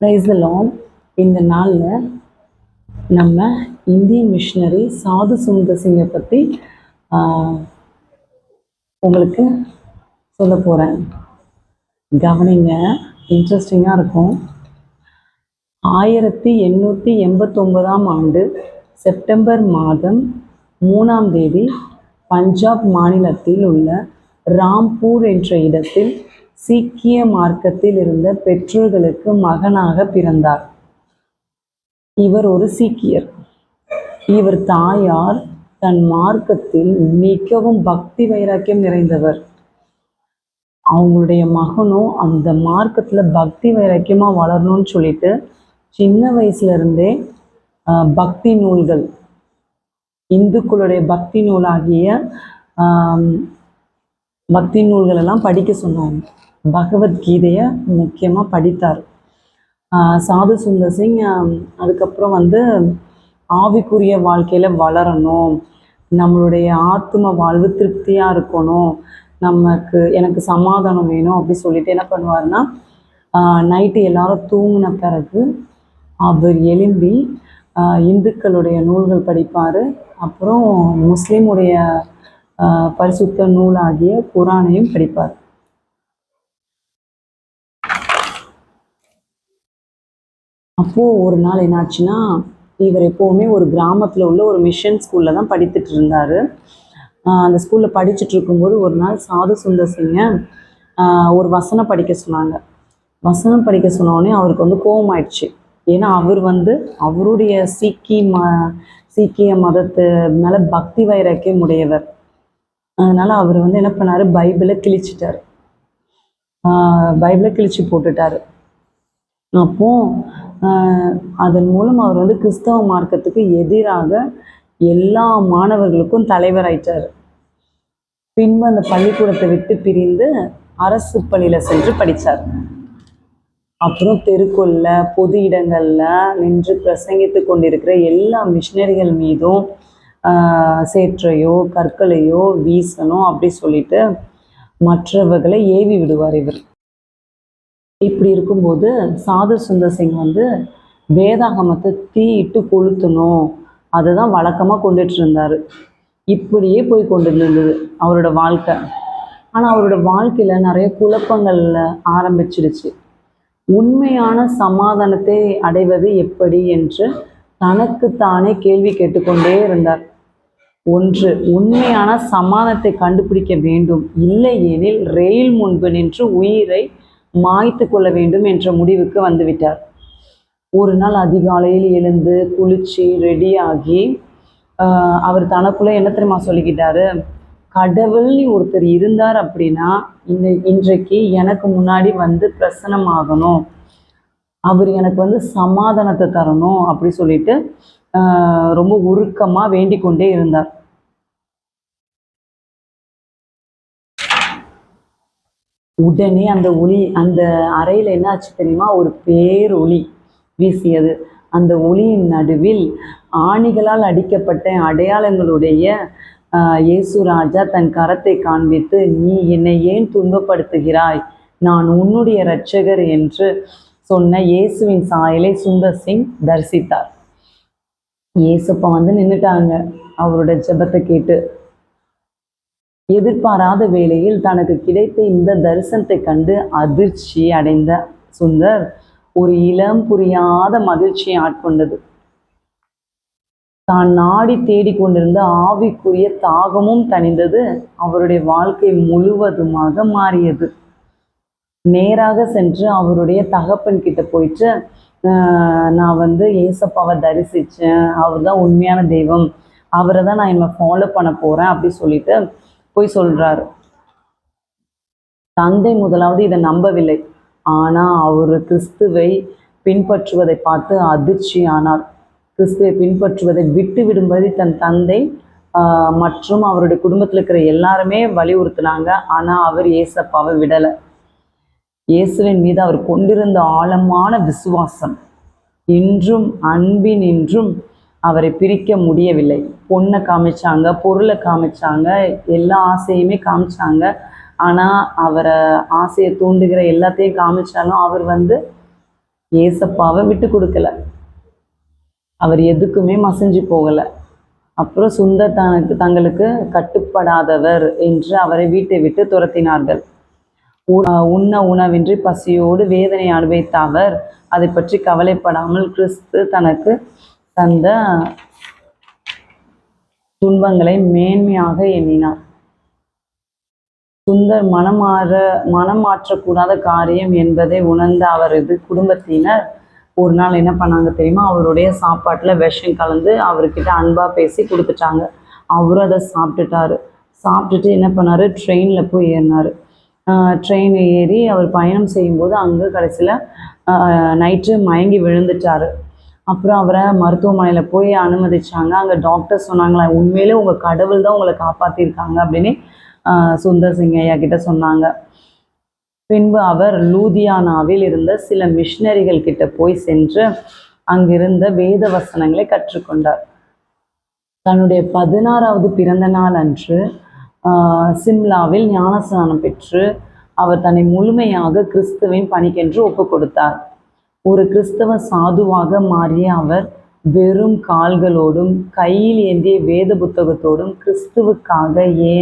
பிரைஸலாம் இந்த நாளில் நம்ம இந்திய மிஷினரி சாது சுந்தர் சிங்கை பற்றி உங்களுக்கு சொல்ல போகிறேன் கவனிங்க இன்ட்ரெஸ்டிங்காக இருக்கும். ஆயிரத்தி எண்ணூற்றி எண்பத்தொன்பதாம் ஆண்டு செப்டம்பர் மாதம் மூணாம் தேதி பஞ்சாப் மாநிலத்தில் உள்ள ராம்பூர் என்ற இடத்தில் சீக்கிய மார்க்கத்தில் இருந்த பெற்றோர்களுக்கு மகனாக பிறந்தார். இவர் ஒரு சீக்கியர். இவர் தாயார் தன் மார்க்கத்தில் மிகவும் பக்தி வைராக்கியம் நிறைந்தவர். அவங்களுடைய மகனும் அந்த மார்க்கத்தில் பக்தி வைராக்கியமாக வளரணும்னு சொல்லிட்டு சின்ன வயசுல இருந்தே பக்தி நூல்கள் இந்துக்களுடைய பக்தி நூலாகிய பக்தி நூல்களெல்லாம் படிக்க சொன்னாங்க. பகவத்கீதையை முக்கியமாக படித்தார். சாது சுந்தர் சிங் அதுக்கப்புறம் வந்து ஆவிக்குரிய வாழ்க்கையில் வளரணும் நம்மளுடைய ஆத்ம வாழ்வு திருப்தியாக இருக்கணும் நமக்கு எனக்கு சமாதானம் வேணும் அப்படி சொல்லிட்டு என்ன பண்ணுவார்னா நைட்டு எல்லாரும் தூங்கின பிறகு அவர் எழும்பி இந்துக்களுடைய நூல்கள் படிப்பார். அப்புறம் முஸ்லீமுடைய பரிசுத்த நூலாகிய குரானையும் படிப்பார். அப்போது ஒரு நாள் என்னாச்சுன்னா இவர் எப்போவுமே ஒரு கிராமத்தில் உள்ள ஒரு மிஷன் ஸ்கூலில் தான் படித்துட்டு இருந்தார். அந்த ஸ்கூலில் படிச்சுட்டு இருக்கும்போது ஒரு நாள் சாது சுந்தர் சிங்கை ஒரு வசனம் படிக்க சொன்னாங்க. வசனம் படிக்க சொன்னோடனே அவருக்கு வந்து கோபம் ஆயிடுச்சு ஏன்னா அவர் வந்து அவருடைய சீக்கி ம சீக்கிய மதத்து மேலே பக்தி வைராக்கியம் உடையவர். அதனால் அவர் வந்து என்ன பண்ணார்? பைபிளை கிழிச்சிட்டார். பைபிளை கிழிச்சு போட்டுட்டார். அப்போ அதன் மூலம் அவர் வந்து கிறிஸ்தவ மார்க்கத்துக்கு எதிராக எல்லா மாணவர்களுக்கும் தலைவராயிட்டார். பின்பு அந்த பள்ளிக்கூடத்தை விட்டு பிரிந்து அரசு பள்ளியில் சென்று படித்தார் அப்புறம் தெருக்குள்ள பொது இடங்களில் நின்று பிரசங்கித்து கொண்டிருக்கிற எல்லா மிஷினரிகள் மீதும் சேற்றையோ கற்களையோ வீசணும் அப்படி சொல்லிட்டு மற்றவர்களை ஏவி விடுவார் இவர். இப்படி இருக்கும்போது சாது சுந்தர் சிங் வந்து வேதாகமத்தை தீயிட்டு கொளுத்தணும். அதை தான் வழக்கமாக கொண்டுட்டு இருந்தார் இப்படியே போய் கொண்டு இருந்தது அவரோட வாழ்க்கை. ஆனால் அவரோட வாழ்க்கையில் நிறைய குழப்பங்கள் ஆரம்பிச்சிடுச்சு. உண்மையான சமாதானத்தை அடைவது எப்படி என்று தனக்குத்தானே கேள்வி கேட்டுக்கொண்டே இருந்தார். ஒன்று உண்மையான சமாதானத்தை கண்டுபிடிக்க வேண்டும். இல்லையெனில் ரெயில் முன்பு நின்று உயிரை மாய்த்து கொள்ள வேண்டும் என்ற முடிவுக்கு வந்துவிட்டார். ஒரு நாள் அதிகாலையில் எழுந்து குளிச்சு ரெடியாகி அவர் தனக்குள்ளே என்ன தெரியுமா சொல்லிக்கிட்டாரு? கடவுள்னு ஒருத்தர் இருந்தார் அப்படின்னா இன்னை இன்றைக்கு எனக்கு முன்னாடி வந்து பிரசனமாகணும் அவர் எனக்கு வந்து சமாதானத்தை தரணும் அப்படி சொல்லிட்டு ரொம்ப உருக்கமாக வேண்டிக் கொண்டே இருந்தார். உடனே அந்த ஒளி அந்த அறையில் என்ன ஆச்சு தெரியுமா? ஒரு பேர் ஒளி வீசியது. அந்த ஒளியின் நடுவில் ஆணிகளால் அடிக்கப்பட்ட அடையாளங்களுடைய இயேசு ராஜா தன் கரத்தை காண்பித்து நீ என்னை ஏன் துன்பப்படுத்துகிறாய்? நான் உன்னுடைய இரட்சகர் என்று சொன்ன இயேசுவின் சாயலை சுந்தர் சிங் தரிசித்தார். இயேசுப்பா வந்து நின்றுட்டாங்க அவரோட ஜெபத்தை கேட்டு எதிர்பாராத வேளையில் தனக்கு கிடைத்த இந்த தரிசனத்தை கண்டு அதிர்ச்சி அடைந்த சுந்தர் ஒரு இளம் புரியாத மகிழ்ச்சியை ஆட்கொண்டது. தான் நாடி தேடிக்கொண்டிருந்த ஆவிக்குரிய தாகமும் தணிந்தது. அவருடைய வாழ்க்கை முழுவதுமாக மாறியது. நேராக சென்று அவருடைய தகப்பன் கிட்ட போயிட்டு நான் வந்து ஏசப்பாவை தரிசித்தேன் அவர் தான் உண்மையான தெய்வம். அவரை தான் நான் என்னை ஃபாலோ பண்ண போகிறேன் அப்படி சொல்லிட்டு போய் சொல்றாரு. தந்தை முதலாவது இதை நம்பவில்லை. ஆனா அவர் கிறிஸ்துவை பின்பற்றுவதை பார்த்து அதிர்ச்சி ஆனார் கிறிஸ்துவை பின்பற்றுவதை விட்டு விடும்படி தன் தந்தை மற்றும் அவருடைய குடும்பத்தில் இருக்கிற எல்லாருமே வலியுறுத்தினாங்க. ஆனா அவர் ஏசப்பாவை விடலை. இயேசுவின் மீது அவர் கொண்டிருந்த ஆழமான விசுவாசம். இன்றும் அன்பின் இன்றும் அவரை பிரிக்க முடியவில்லை. பொண்ணை காமிச்சாங்க பொருளை காமிச்சாங்க எல்லா ஆசையுமே காமிச்சாங்க. ஆனால் அவரை ஆசையை தூண்டுகிற எல்லாத்தையும் காமிச்சாலும் அவர் வந்து ஏசப்பாவை விட்டு கொடுக்கல. அவர் எதுக்குமே மசிஞ்சு போகலை. அப்புறம் சுந்தர் தனக்கு தங்களுக்கு கட்டுப்படாதவர் என்று அவரை வீட்டை விட்டு துரத்தினார்கள். உ- உண்ண உணவின்றி பசியோடு வேதனை அனுபவித்த அவர் அதை பற்றி கவலைப்படாமல் கிறிஸ்து தனக்கு தந்த துன்பங்களை மேன்மையாக எண்ணினார் சுந்தர் மனமாற மனம் மாற்றக்கூடாத காரியம் என்பதை உணர்ந்த அவரது குடும்பத்தினர் ஒரு நாள் என்ன பண்ணாங்க தெரியுமா? அவருடைய சாப்பாட்டில் விஷம் கலந்து அவர்கிட்ட அன்பாக பேசி கொடுத்துட்டாங்க. அவரும் அதை சாப்பிட்டுட்டாரு. சாப்பிட்டுட்டு என்ன பண்ணாரு? ட்ரெயினில் போய் ஏறினார். ட்ரெயின் ஏறி அவர் பயணம் செய்யும்போது அங்கே கடைசியில் நைட்டு மயங்கி விழுந்துட்டாரு. அப்புறம் அவரை மருத்துவமனையில் போய் அனுமதிச்சாங்க. அங்கே டாக்டர் சொன்னாங்களா உண்மையிலே உங்கள் கடவுள் தான் உங்களை காப்பாற்றிருக்காங்க அப்படின்னு சுந்தர் சிங் ஐயா கிட்ட சொன்னாங்க. பின்பு அவர் லூதியானாவில் இருந்த சில மிஷினரிகள் கிட்ட போய் சென்று அங்கிருந்த வேத வசனங்களை கற்றுக்கொண்டார். தன்னுடைய பதினாறாவது பிறந்த நாள் அன்று சிம்லாவில் ஞானஸ்நானம் பெற்று அவர் தன்னை முழுமையாக கிறிஸ்துவின் பணிக்கென்று ஒப்பு கொடுத்தார் ஒரு கிறிஸ்தவ சாதுவாக மாறிய அவர் வெறும் கால்களோடும் கையில் ஏந்திய வேத புத்தகத்தோடும் கிறிஸ்துவுக்காக ஏ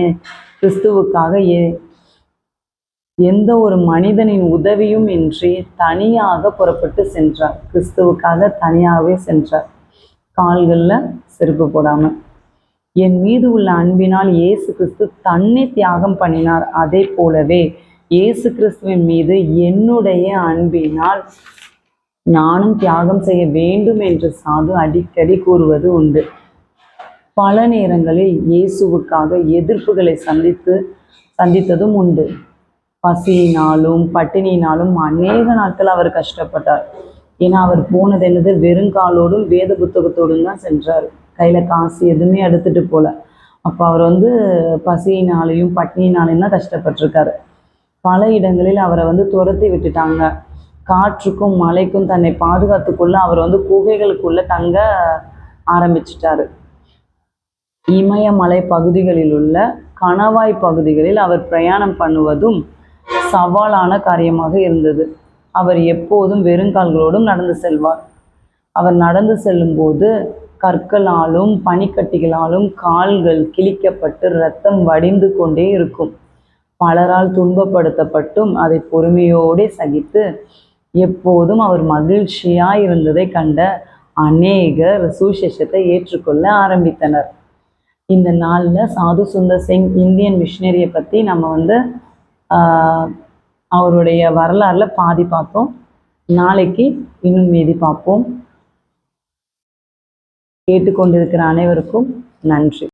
கிறிஸ்துவுக்காக ஏ எந்த ஒரு மனிதனின் உதவியும் இன்றி தனியாக புறப்பட்டு சென்றார். கிறிஸ்துவுக்காக தனியாகவே சென்றார். கால்களில் செருப்பு போடாமல் என் மீது உள்ள அன்பினால் இயேசு கிறிஸ்து தன்னை தியாகம் பண்ணினார். அதே போலவே இயேசு கிறிஸ்துவின் மீது என்னுடைய அன்பினால் நானும் தியாகம் செய்ய வேண்டும் என்று சாது அடிக்கடி கூறுவது உண்டு. பல நேரங்களில் இயேசுவுக்காக எதிர்ப்புகளை சந்தித்து சந்தித்ததும் உண்டு. பசியினாலும் பட்டினியினாலும் அநேக நாட்கள் அவர் கஷ்டப்பட்டார். ஏன்னா அவர் போனது என்னது? வெறுங்காலோடும் வேத புத்தகத்தோடும் தான் சென்றார். கையில் காசு எதுவுமே எடுத்துட்டு போல. அப்போ அவர் வந்து பசியினாலையும் பட்டினியினாலையும் தான் கஷ்டப்பட்டிருக்காரு. பல இடங்களில் அவரை வந்து துரத்தி விட்டுட்டாங்க. காற்றுக்கும் மலைக்கும் தன்னை பாதுகாத்துக்கொள்ள அவர் வந்து குகைகளுக்குள்ள தங்க ஆரம்பிச்சிட்டாரு. இமயமலை பகுதிகளில் உள்ள கணவாய் பகுதிகளில் அவர் பிரயாணம் பண்ணுவதும் சவாலான காரியமாக இருந்தது. அவர் எப்போதும் வெறுங்கால்களோடும் நடந்து செல்வார். அவர் நடந்து செல்லும்போது கற்களாலும் பனிக்கட்டிகளாலும் கால்கள் கிழிக்கப்பட்டு இரத்தம் வடிந்து கொண்டே இருக்கும். பலரால் துன்பப்படுத்தப்பட்டும் அதை பொறுமையோடு சகித்து எப்போதும் அவர் மகிழ்ச்சியாய் இருந்ததை கண்ட அநேகர் சுவிசேஷத்தை ஏற்றுக்கொள்ள ஆரம்பித்தனர். இந்த நாளில் சாது சுந்தர் சிங் இந்தியன் மிஷினரியை பற்றி நம்ம வந்து அவருடைய வரலாறில் பாதி பார்த்தோம் நாளைக்கு இன்னும் மீதி பார்ப்போம். கேட்டுக்கொண்டிருக்கிற அனைவருக்கும் நன்றி.